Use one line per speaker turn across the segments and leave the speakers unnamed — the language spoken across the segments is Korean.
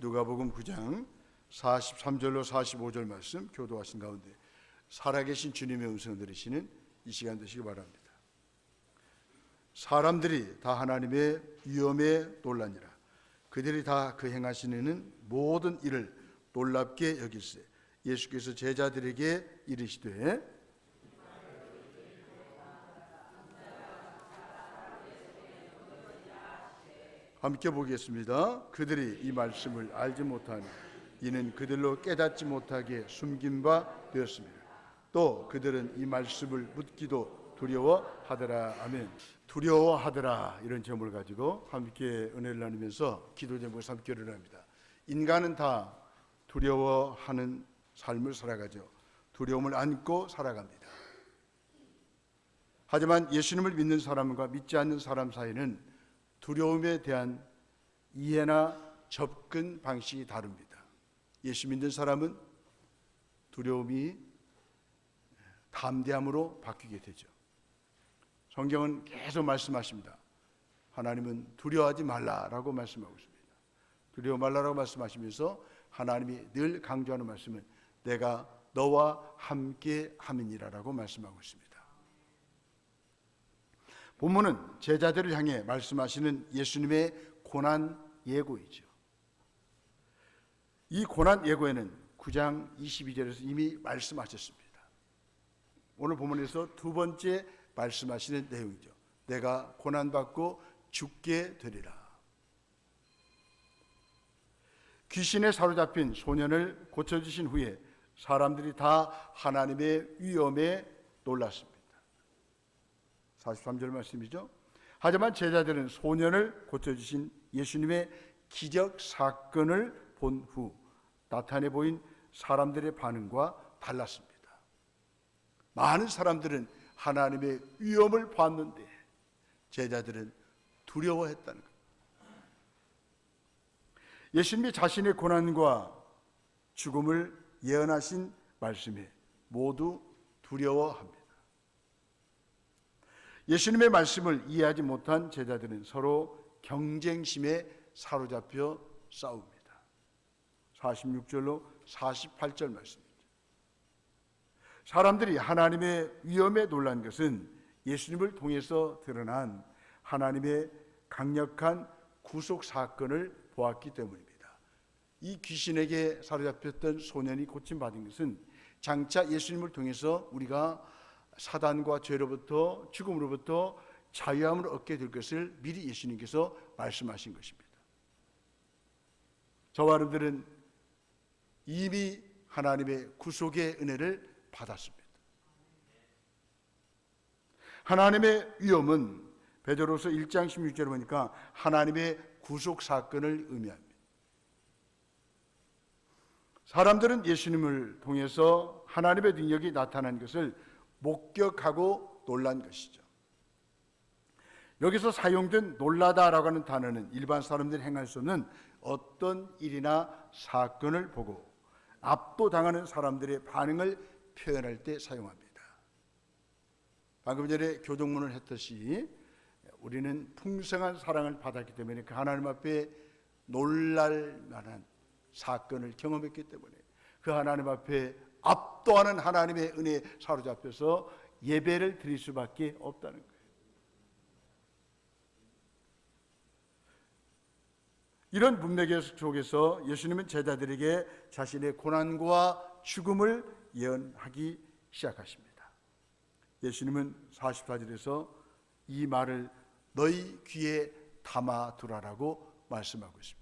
누가복음 9장 43절로 45절 말씀 교도하신 가운데 살아계신 주님의 음성 들으시는 이 시간 되시기 바랍니다. 사람들이 다 하나님의 위엄에 놀라니라. 그들이 다 그 행하시는 모든 일을 놀랍게 여길세. 예수께서 제자들에게 이르시되 함께 보겠습니다. 그들이 이 말씀을 알지 못하니 이는 그들로 깨닫지 못하게 숨긴 바 되었습니다. 또 그들은 이 말씀을 묻기도 두려워하더라. 아멘. 두려워하더라 이런 제목을 가지고 함께 은혜를 나누면서 기도 제목을 함께 합니다. 인간은 다 두려워하는 삶을 살아가죠. 두려움을 안고 살아갑니다. 하지만 예수님을 믿는 사람과 믿지 않는 사람 사이는 두려움에 대한 이해나 접근 방식이 다릅니다. 예수 믿는 사람은 두려움이 담대함으로 바뀌게 되죠. 성경은 계속 말씀하십니다. 하나님은 두려워하지 말라라고 말씀하고 있습니다. 두려워 말라라고 말씀하시면서 하나님이 늘 강조하는 말씀은 내가 너와 함께 함이니라라고 말씀하고 있습니다. 본문은 제자들을 향해 말씀하시는 예수님의 고난 예고이죠. 이 고난 예고에는 9장 22절에서 이미 말씀하셨습니다. 오늘 본문에서 두 번째 말씀하시는 내용이죠. 내가 고난받고 죽게 되리라. 귀신에 사로잡힌 소년을 고쳐주신 후에 사람들이 다 하나님의 위엄에 놀랐습니다. 43절 말씀이죠. 하지만 제자들은 소년을 고쳐주신 예수님의 기적 사건을 본 후 나타내 보인 사람들의 반응과 달랐습니다. 많은 사람들은 하나님의 위엄을 봤는데 제자들은 두려워했다는 것. 예수님이 자신의 고난과 죽음을 예언하신 말씀에 모두 두려워합니다. 예수님의 말씀을 이해하지 못한 제자들은 서로 경쟁심에 사로잡혀 싸웁니다. 46절로 48절 말씀입니다. 사람들이 하나님의 위엄에 놀란 것은 예수님을 통해서 드러난 하나님의 강력한 구속 사건을 보았기 때문입니다. 이 귀신에게 사로잡혔던 소년이 고침받은 것은 장차 예수님을 통해서 우리가 사단과 죄로부터 죽음으로부터 자유함을 얻게 될 것을 미리 예수님께서 말씀하신 것입니다. 저와 여러분들은 이미 하나님의 구속의 은혜를 받았습니다. 하나님의 위엄은 베드로서 1장 16절에 보니까 하나님의 구속 사건을 의미합니다. 사람들은 예수님을 통해서 하나님의 능력이 나타난 것을 목격하고 놀란 것이죠. 여기서 사용된 놀라다라고 하는 단어는 일반 사람들이 행할 수 없는 어떤 일이나 사건을 보고 압도당하는 사람들의 반응을 표현할 때 사용합니다. 방금 전에 교동문을 했듯이 우리는 풍성한 사랑을 받았기 때문에 그 하나님 앞에 놀랄 만한 사건을 경험했기 때문에 그 하나님 앞에 압도하는 하나님의 은혜에 사로잡혀서 예배를 드릴 수밖에 없다는 거예요. 이런 문맥 속에서 예수님은 제자들에게 자신의 고난과 죽음을 예언하기 시작하십니다. 예수님은 44절에서 이 말을 너희 귀에 담아 두라라고 말씀하고 있습니다.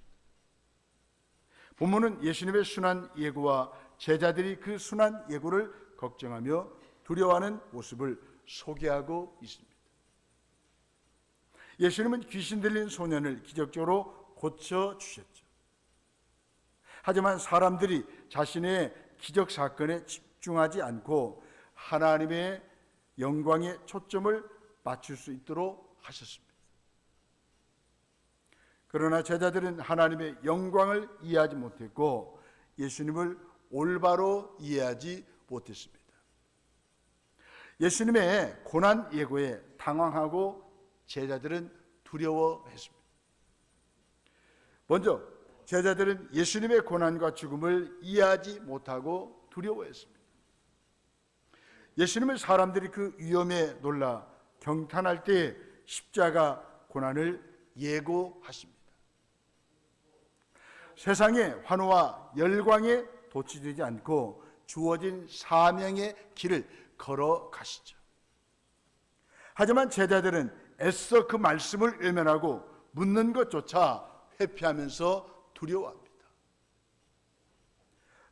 본문은 예수님의 순한 예고와 제자들이 그 순한 예고를 걱정하며 두려워하는 모습을 소개하고 있습니다. 예수님은 귀신 들린 소년을 기적적으로 고쳐 주셨죠. 하지만 사람들이 자신의 기적 사건에 집중하지 않고 하나님의 영광에 초점을 맞출 수 있도록 하셨습니다. 그러나 제자들은 하나님의 영광을 이해하지 못했고 예수님을 올바로 이해하지 못했습니다. 예수님의 고난 예고에 당황하고 제자들은 두려워했습니다. 먼저 제자들은 예수님의 고난과 죽음을 이해하지 못하고 두려워했습니다. 예수님은 사람들이 그 위험에 놀라 경탄할 때 십자가 고난을 예고하십니다. 세상의 환호와 열광에 도취되지 않고 주어진 사명의 길을 걸어가시죠. 하지만 제자들은 애써 그 말씀을 외면하고 묻는 것조차 회피하면서 두려워합니다.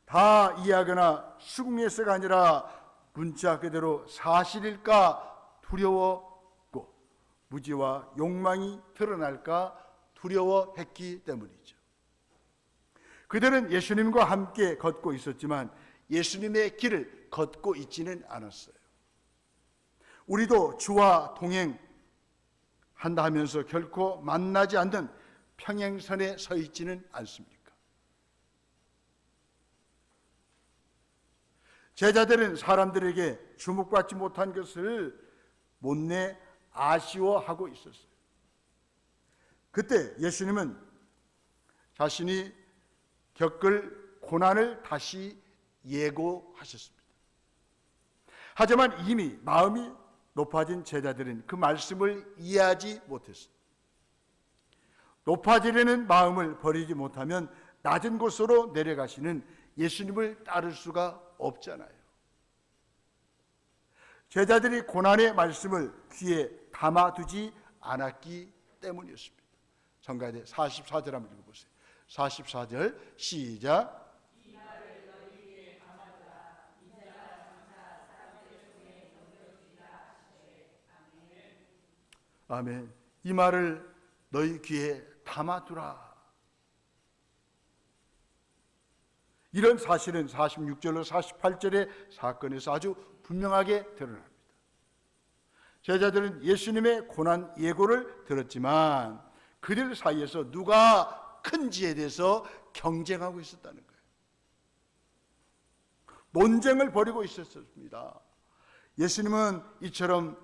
다 이해하거나 수긍해서가 아니라 문자 그대로 사실일까 두려웠고 무지와 욕망이 드러날까 두려워했기 때문이죠. 그들은 예수님과 함께 걷고 있었지만 예수님의 길을 걷고 있지는 않았어요. 우리도 주와 동행한다 하면서 결코 만나지 않는 평행선에 서 있지는 않습니까? 제자들은 사람들에게 주목받지 못한 것을 못내 아쉬워하고 있었어요. 그때 예수님은 자신이 겪을 고난을 다시 예고하셨습니다. 하지만 이미 마음이 높아진 제자들은 그 말씀을 이해하지 못했습니다. 높아지려는 마음을 버리지 못하면 낮은 곳으로 내려가시는 예수님을 따를 수가 없잖아요. 제자들이 고난의 말씀을 귀에 담아두지 않았기 때문이었습니다. 정가대 44절 한번 읽어보세요. 44절 시작. 아멘. 이 말을 너희 귀에 담아두라. 이런 사실은 46절로 48절의 사건에서 아주 분명하게 드러납니다. 제자들은 예수님의 고난 예고를 들었지만 그들 사이에서 누가 큰지에 대해서 경쟁하고 있었다는 거예요. 논쟁을 벌이고 있었습니다. 예수님은 이처럼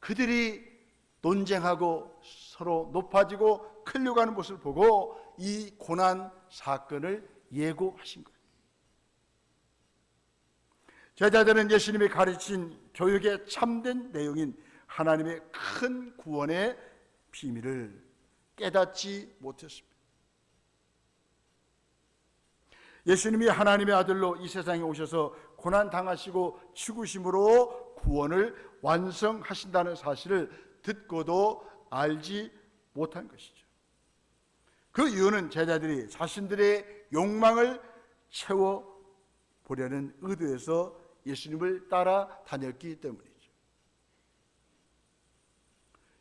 그들이 논쟁하고 서로 높아지고 클려가는 모습을 보고 이 고난 사건을 예고하신 거예요. 제자들은 예수님이 가르친 교육의 참된 내용인 하나님의 큰 구원의 비밀을 깨닫지 못했습니다. 예수님이 하나님의 아들로 이 세상에 오셔서 고난 당하시고 죽으심으로 구원을 완성하신다는 사실을 듣고도 알지 못한 것이죠. 그 이유는 제자들이 자신들의 욕망을 채워 보려는 의도에서 예수님을 따라 다녔기 때문이죠.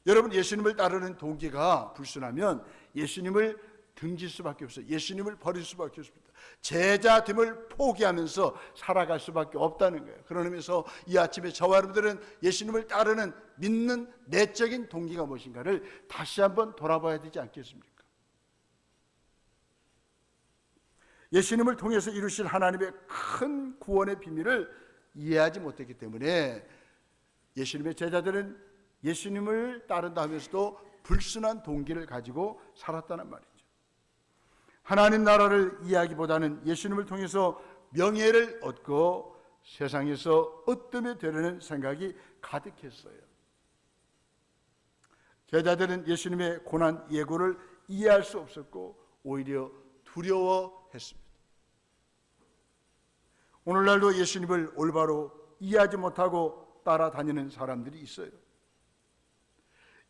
여러분 예수님을 따르는 동기가 불순하면 예수님을 등질 수밖에 없어요. 예수님을 버릴 수밖에 없습니다. 제자됨을 포기하면서 살아갈 수밖에 없다는 거예요. 그런 의미에서 이 아침에 저와 여러분들은 예수님을 따르는 믿는 내적인 동기가 무엇인가를 다시 한번 돌아봐야 되지 않겠습니까? 예수님을 통해서 이루실 하나님의 큰 구원의 비밀을 이해하지 못했기 때문에 예수님의 제자들은 예수님을 따른다 하면서도 불순한 동기를 가지고 살았다는 말이죠. 하나님 나라를 이야기보다는 예수님을 통해서 명예를 얻고 세상에서 어뜸이 되려는 생각이 가득했어요. 제자들은 예수님의 고난 예고를 이해할 수 없었고 오히려 두려워했습니다. 오늘날도 예수님을 올바로 이해하지 못하고 따라다니는 사람들이 있어요.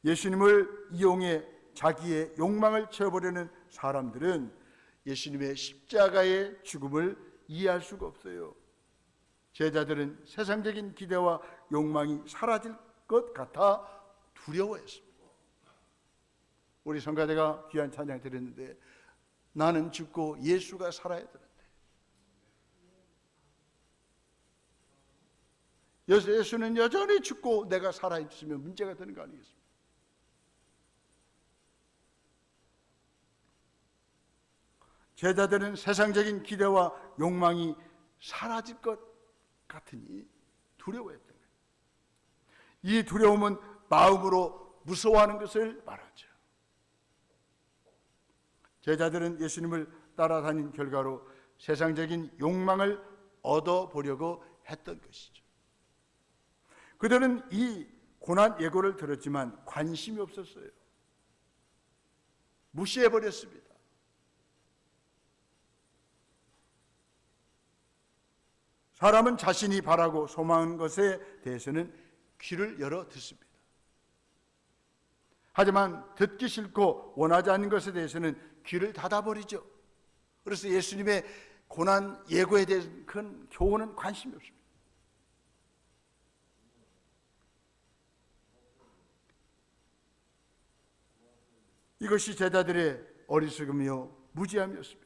예수님을 이용해 자기의 욕망을 채워버리는 사람들은 예수님의 십자가의 죽음을 이해할 수가 없어요. 제자들은 세상적인 기대와 욕망이 사라질 것 같아 두려워했습니다. 우리 성가대가 귀한 찬양 드렸는데 나는 죽고 예수가 살아야 되는데 예수는 여전히 죽고 내가 살아있으면 문제가 되는 거 아니겠습니까? 제자들은 세상적인 기대와 욕망이 사라질 것 같으니 두려워했던 거예요. 이 두려움은 마음으로 무서워하는 것을 말하죠. 제자들은 예수님을 따라다닌 결과로 세상적인 욕망을 얻어보려고 했던 것이죠. 그들은 이 고난 예고를 들었지만 관심이 없었어요. 무시해 버렸습니다. 사람은 자신이 바라고 소망하는 것에 대해서는 귀를 열어 듣습니다. 하지만 듣기 싫고 원하지 않는 것에 대해서는 귀를 닫아버리죠. 그래서 예수님의 고난 예고에 대한 큰 교훈은 관심이 없습니다. 이것이 제자들의 어리석음이요 무지함이었습니다.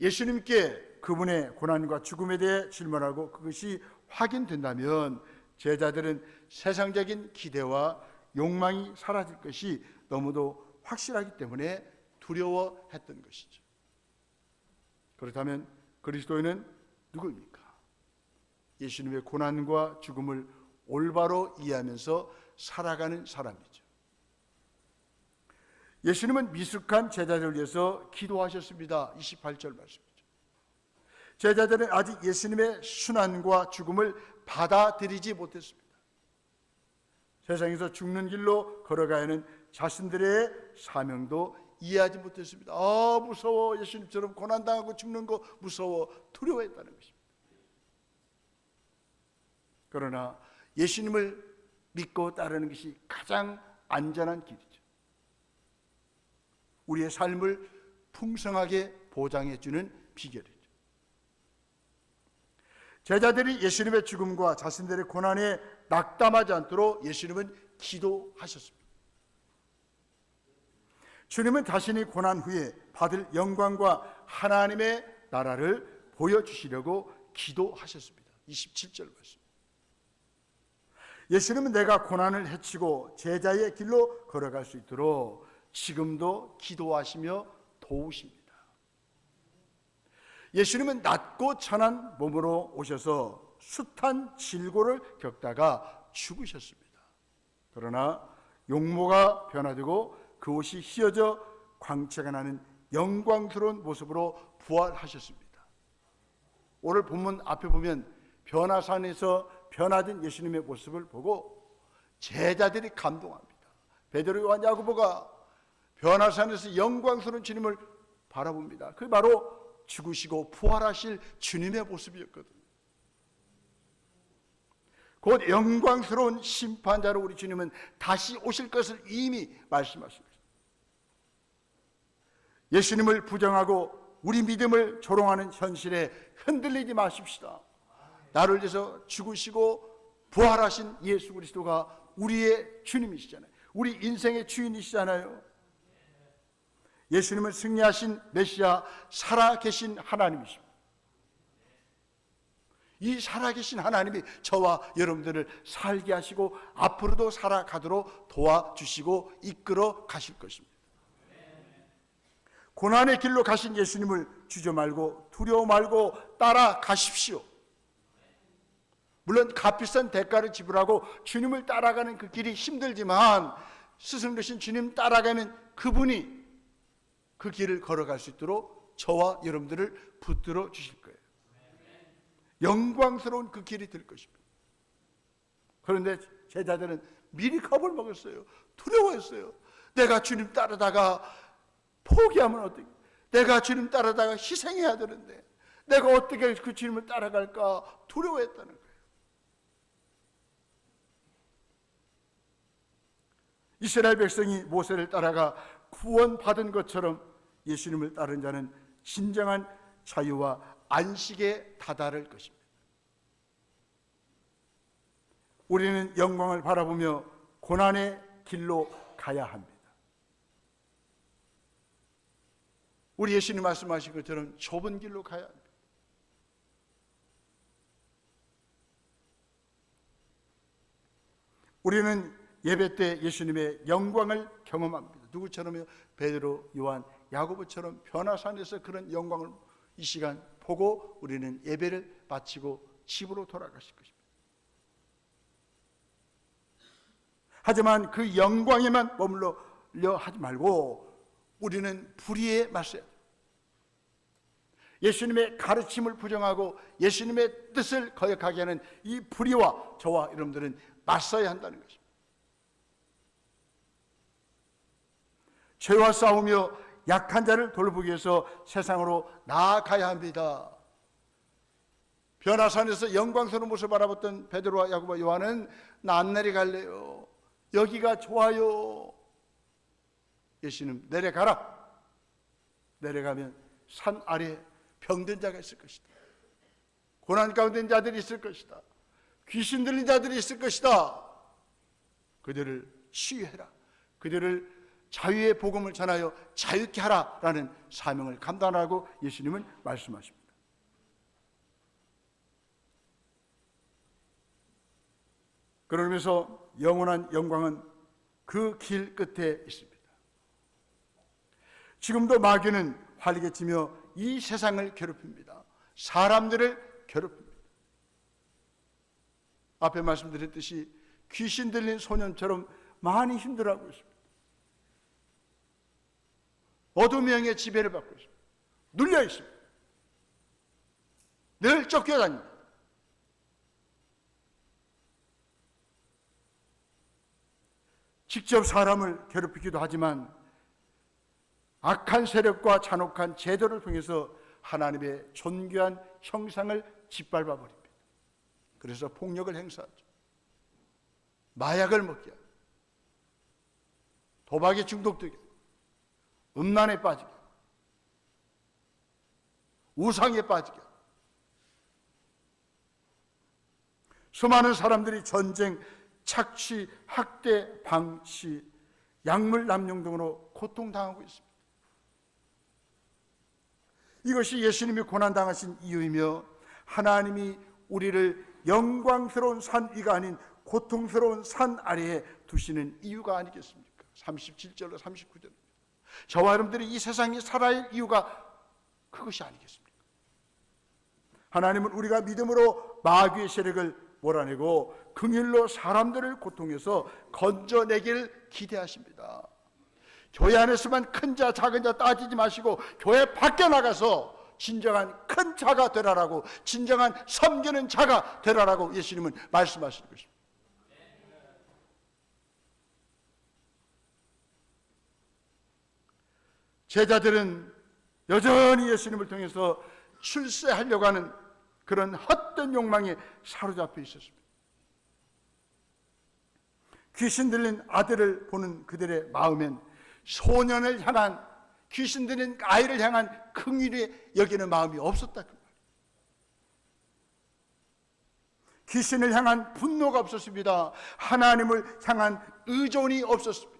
예수님께 그분의 고난과 죽음에 대해 질문하고 그것이 확인된다면 제자들은 세상적인 기대와 욕망이 사라질 것이 너무도 확실하기 때문에 두려워했던 것이죠. 그렇다면 그리스도인은 누구입니까? 예수님의 고난과 죽음을 올바로 이해하면서 살아가는 사람이죠. 예수님은 미숙한 제자들을 위해서 기도하셨습니다. 28절 말씀이죠. 제자들은 아직 예수님의 순환과 죽음을 받아들이지 못했습니다. 세상에서 죽는 길로 걸어가야 하는 자신들의 사명도 이해하지 못했습니다. 아, 무서워. 예수님처럼 고난당하고 죽는 거 무서워. 두려워했다는 것입니다. 그러나 예수님을 믿고 따르는 것이 가장 안전한 길이죠. 우리의 삶을 풍성하게 보장해 주는 비결이죠. 제자들이 예수님의 죽음과 자신들의 고난에 낙담하지 않도록 예수님은 기도하셨습니다. 주님은 자신이 고난 후에 받을 영광과 하나님의 나라를 보여주시려고 기도하셨습니다. 27절 말씀. 예수님은 내가 고난을 해치고 제자의 길로 걸어갈 수 있도록 지금도 기도하시며 도우십니다. 예수님은 낮고 천한 몸으로 오셔서 숱한 질고를 겪다가 죽으셨습니다. 그러나 용모가 변화되고 그 옷이 휘어져 광채가 나는 영광스러운 모습으로 부활하셨습니다. 오늘 본문 앞에 보면 변화산에서 변화된 예수님의 모습을 보고 제자들이 감동합니다. 베드로 요한 야고보가 변화산에서 영광스러운 주님을 바라봅니다. 그 바로 죽으시고 부활하실 주님의 모습이었거든요. 곧 영광스러운 심판자로 우리 주님은 다시 오실 것을 이미 말씀하십니다. 예수님을 부정하고 우리 믿음을 조롱하는 현실에 흔들리지 마십시다. 나를 위해서 죽으시고 부활하신 예수 그리스도가 우리의 주님이시잖아요. 우리 인생의 주인이시잖아요. 예수님을 승리하신 메시아 살아계신 하나님이십니다. 이 살아계신 하나님이 저와 여러분들을 살게 하시고 앞으로도 살아가도록 도와주시고 이끌어 가실 것입니다. 고난의 길로 가신 예수님을 주저 말고 두려워 말고 따라가십시오. 물론 값비싼 대가를 지불하고 주님을 따라가는 그 길이 힘들지만 스승 되신 주님 따라가는 그분이 그 길을 걸어갈 수 있도록 저와 여러분들을 붙들어 주실 거예요. 영광스러운 그 길이 될 것입니다. 그런데 제자들은 미리 겁을 먹었어요. 두려워했어요. 내가 주님 따르다가 포기하면 어떻게? 내가 주님 따르다가 희생해야 되는데 내가 어떻게 그 주님을 따라갈까 두려워했다는 거예요. 이스라엘 백성이 모세를 따라가 구원받은 것처럼 예수님을 따른 자는 진정한 자유와 안식에 다다를 것입니다. 우리는 영광을 바라보며 고난의 길로 가야 합니다. 우리 예수님 말씀하신 것처럼 좁은 길로 가야 합니다. 우리는 예배 때 예수님의 영광을 경험합니다. 누구처럼요? 베드로, 요한, 야고보처럼 변화산에서 그런 영광을 이 시간 보고 우리는 예배를 마치고 집으로 돌아가실 것입니다. 하지만 그 영광에만 머물러 하지 말고 우리는 불의에 맞서야. 예수님의 가르침을 부정하고 예수님의 뜻을 거역하게 하는 이 불의와 저와 여러분들은 맞서야 한다는 것입니다. 죄와 싸우며 약한 자를 돌보기 위해서 세상으로 나아가야 합니다. 변화산에서 영광스러운 모습을 바라봤던 베드로와 야고보 요한은 나 안 내려갈래요. 여기가 좋아요. 예수님 내려가라. 내려가면 산 아래 병든 자가 있을 것이다. 고난 가운데 있는 자들이 있을 것이다. 귀신 들린 자들이 있을 것이다. 그들을 치유해라. 그들을 자유의 복음을 전하여 자유케 하라라는 사명을 감당하고 예수님은 말씀하십니다. 그러면서 영원한 영광은 그 길 끝에 있습니다. 지금도 마귀는 활개 치며 이 세상을 괴롭힙니다. 사람들을 괴롭힙니다. 앞에 말씀드렸듯이 귀신 들린 소년처럼 많이 힘들어하고 있습니다. 어둠의 영의 지배를 받고 있습니다. 눌려 있습니다. 늘 쫓겨다닙니다. 직접 사람을 괴롭히기도 하지만 악한 세력과 잔혹한 제도를 통해서 하나님의 존귀한 형상을 짓밟아 버립니다. 그래서 폭력을 행사하죠. 마약을 먹게 하고 도박에 중독되게 음란에 빠지게 우상에 빠지게 수많은 사람들이 전쟁, 착취, 학대, 방치, 약물 남용 등으로 고통당하고 있습니다. 이것이 예수님이 고난당하신 이유이며 하나님이 우리를 영광스러운 산 위가 아닌 고통스러운 산 아래에 두시는 이유가 아니겠습니까? 37절로 39절. 저와 여러분들이 이 세상에 살아야 할 이유가 그것이 아니겠습니까? 하나님은 우리가 믿음으로 마귀의 세력을 몰아내고 긍일로 사람들을 고통해서 건져내길 기대하십니다. 교회 안에서만 큰 자, 작은 자 따지지 마시고 교회 밖에 나가서 진정한 큰 자가 되라라고 진정한 섬기는 자가 되라라고 예수님은 말씀하시는 것입니다. 제자들은 여전히 예수님을 통해서 출세하려고 하는 그런 헛된 욕망에 사로잡혀 있었습니다. 귀신 들린 아들을 보는 그들의 마음엔 소년을 향한 귀신 들린 아이를 향한 긍휼히 여기는 마음이 없었다 그 말. 귀신을 향한 분노가 없었습니다. 하나님을 향한 의존이 없었습니다.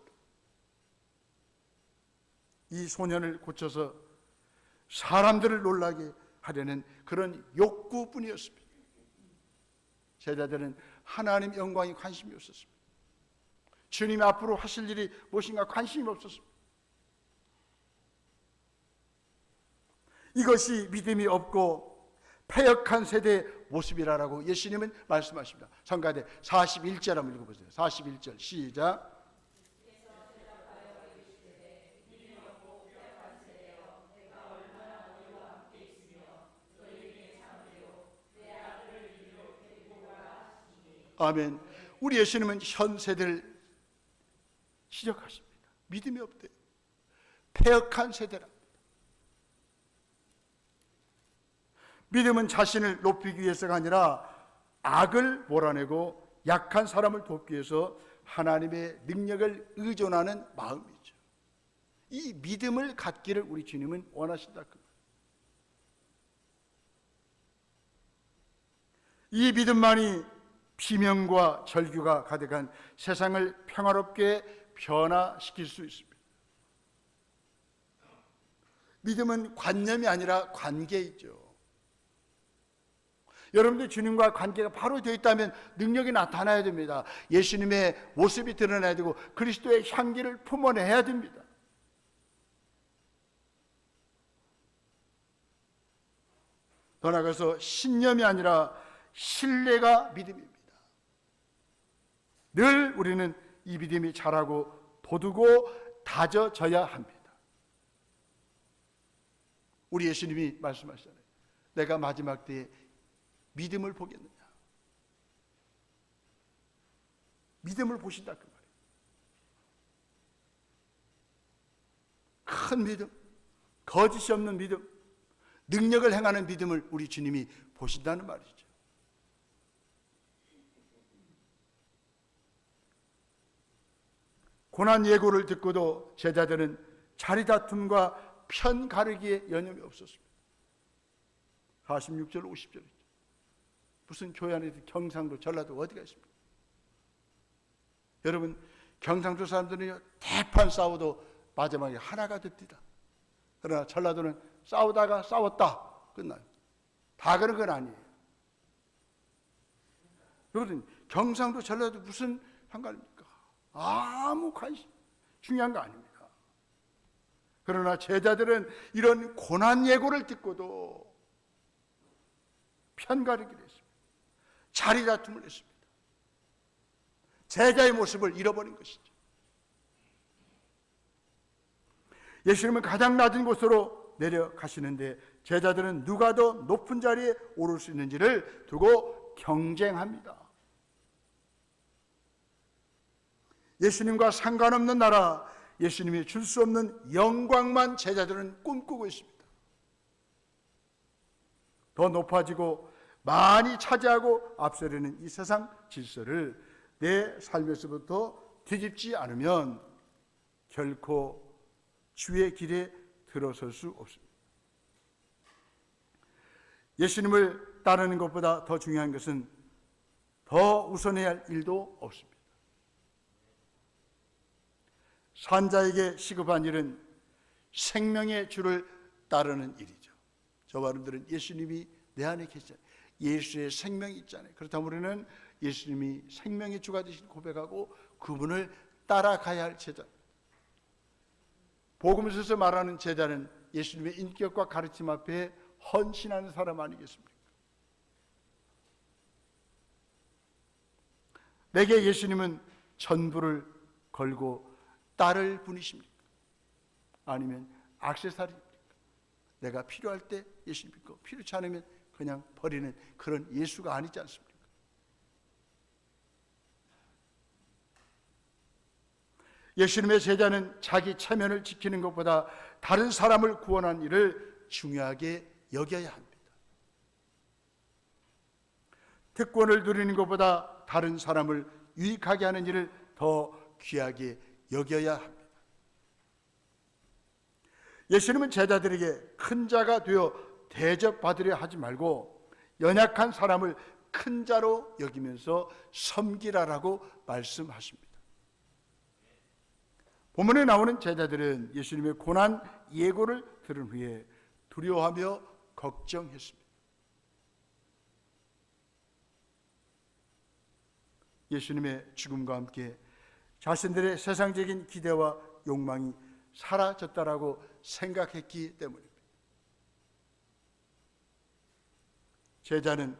이 소년을 고쳐서 사람들을 놀라게 하려는 그런 욕구뿐이었습니다. 제자들은 하나님 영광이 관심이 없었습니다. 주님이 앞으로 하실 일이 무엇인가 관심이 없었습니다. 이것이 믿음이 없고 패역한 세대의 모습이라고 예수님은 말씀하십니다. 성가대 41절 한번 읽어보세요. 41절 시작. 아멘. 우리 예수님은 현 세대를 지적하십니다. 믿음이 없대. 폐역한 세대라. 믿음은 자신을 높이기 위해서가 아니라 악을 몰아내고 약한 사람을 돕기 위해서 하나님의 능력을 의존하는 마음이죠. 이 믿음을 갖기를 우리 주님은 원하신다. 이 믿음만이 비명과 절규가 가득한 세상을 평화롭게 변화시킬 수 있습니다. 믿음은 관념이 아니라 관계이죠. 여러분들 주님과 관계가 바로 되어 있다면 능력이 나타나야 됩니다. 예수님의 모습이 드러나야 되고 그리스도의 향기를 품어내야 됩니다. 더 나아가서 신념이 아니라 신뢰가 믿음입니다. 늘 우리는 이 믿음이 자라고 돋우고 다져져야 합니다. 우리 예수님이 말씀하시잖아요. 내가 마지막 때에 믿음을 보겠느냐? 믿음을 보신다 그 말이에요. 큰 믿음, 거짓이 없는 믿음, 능력을 행하는 믿음을 우리 주님이 보신다는 말이죠. 고난 예고를 듣고도 제자들은 자리 다툼과 편 가르기에 여념이 없었습니다. 46절 50절이죠. 무슨 교회 안에 경상도 전라도 어디가 있습니까? 여러분 경상도 사람들은 대판 싸워도 마지막에 하나가 됩니다. 그러나 전라도는 싸우다가 싸웠다 끝나요. 다 그런 건 아니에요. 여러분 경상도 전라도 무슨 상관입니까? 아무 관심 중요한 거 아닙니다. 그러나 제자들은 이런 고난 예고를 듣고도 편가르기를 했습니다. 자리 다툼을 했습니다. 제자의 모습을 잃어버린 것이죠. 예수님은 가장 낮은 곳으로 내려가시는데 제자들은 누가 더 높은 자리에 오를 수 있는지를 두고 경쟁합니다. 예수님과 상관없는 나라, 예수님이 줄 수 없는 영광만 제자들은 꿈꾸고 있습니다. 더 높아지고 많이 차지하고 앞서려는 이 세상 질서를 내 삶에서부터 뒤집지 않으면 결코 주의 길에 들어설 수 없습니다. 예수님을 따르는 것보다 더 중요한 것은 더 우선해야 할 일도 없습니다. 산자에게 시급한 일은 생명의 주를 따르는 일이죠. 저와 여러분들은 예수님이 내 안에 계시잖아요. 예수의 생명이 있잖아요. 그렇다면 우리는 예수님이 생명의 주가 되신 고백하고 그분을 따라가야 할 제자. 복음서에서 말하는 제자는 예수님의 인격과 가르침 앞에 헌신하는 사람 아니겠습니까? 내게 예수님은 전부를 걸고 따를 분이십니까? 아니면 악세사리입니까? 내가 필요할 때 예수님 믿고 필요치 않으면 그냥 버리는 그런 예수가 아니지 않습니까? 예수님의 제자는 자기 체면을 지키는 것보다 다른 사람을 구원한 일을 중요하게 여겨야 합니다. 특권을 누리는 것보다 다른 사람을 유익하게 하는 일을 더 귀하게 여겨야 합니다. 예수님은 제자들에게 큰 자가 되어 대접받으려 하지 말고 연약한 사람을 큰 자로 여기면서 섬기라라고 말씀하십니다. 본문에 나오는 제자들은 예수님의 고난 예고를 들은 후에 두려워하며 걱정했습니다. 예수님의 죽음과 함께 자신들의 세상적인 기대와 욕망이 사라졌다라고 생각했기 때문입니다. 제자는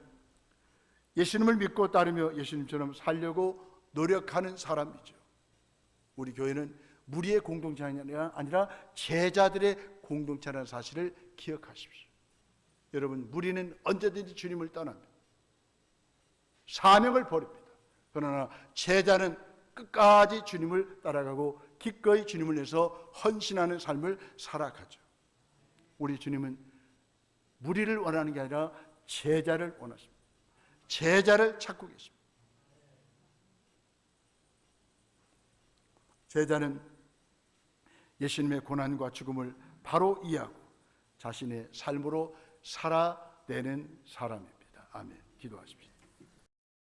예수님을 믿고 따르며 예수님처럼 살려고 노력하는 사람이죠. 우리 교회는 무리의 공동체가 아니라 제자들의 공동체라는 사실을 기억하십시오. 여러분, 무리는 언제든지 주님을 떠납니다. 사명을 버립니다. 그러나 제자는 끝까지 주님을 따라가고 기꺼이 주님을 위해서 헌신하는 삶을 살아가죠. 우리 주님은 무리를 원하는 게 아니라 제자를 원하십니다. 제자를 찾고 계십니다. 제자는 예수님의 고난과 죽음을 바로 이해하고 자신의 삶으로 살아내는 사람입니다. 아멘. 기도하십시오.